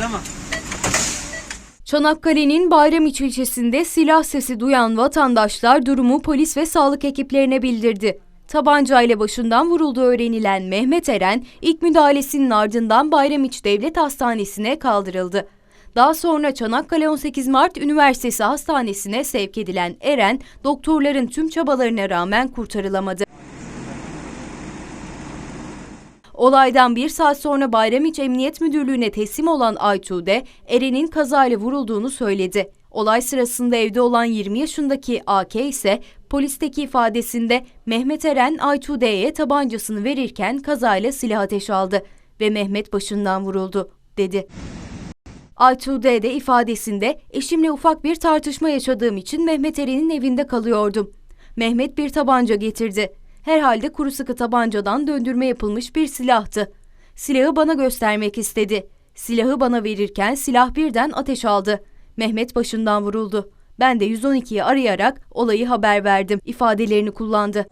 Tamam. Çanakkale'nin Bayramiç ilçesinde silah sesi duyan vatandaşlar durumu polis ve sağlık ekiplerine bildirdi. Tabancayla başından vurulduğu öğrenilen Mehmet Eren ilk müdahalesinin ardından Bayramiç Devlet Hastanesi'ne kaldırıldı. Daha sonra Çanakkale 18 Mart Üniversitesi Hastanesi'ne sevk edilen Eren, doktorların tüm çabalarına rağmen kurtarılamadı. Olaydan bir saat sonra Bayramiç Emniyet Müdürlüğü'ne teslim olan Aytuğ'de Eren'in kazayla vurulduğunu söyledi. Olay sırasında evde olan 20 yaşındaki AK ise polisteki ifadesinde Mehmet Eren Aytuğ'de'ye tabancasını verirken kazayla silah ateş aldı ve Mehmet başından vuruldu, dedi. Aytuğ de ifadesinde eşimle ufak bir tartışma yaşadığım için Mehmet Eren'in evinde kalıyordum. Mehmet bir tabanca getirdi. Herhalde kuru sıkı tabancadan döndürme yapılmış bir silahtı. Silahı bana göstermek istedi. Silahı bana verirken silah birden ateş aldı. Mehmet başından vuruldu. Ben de 112'yi arayarak olayı haber verdim ifadelerini kullandı.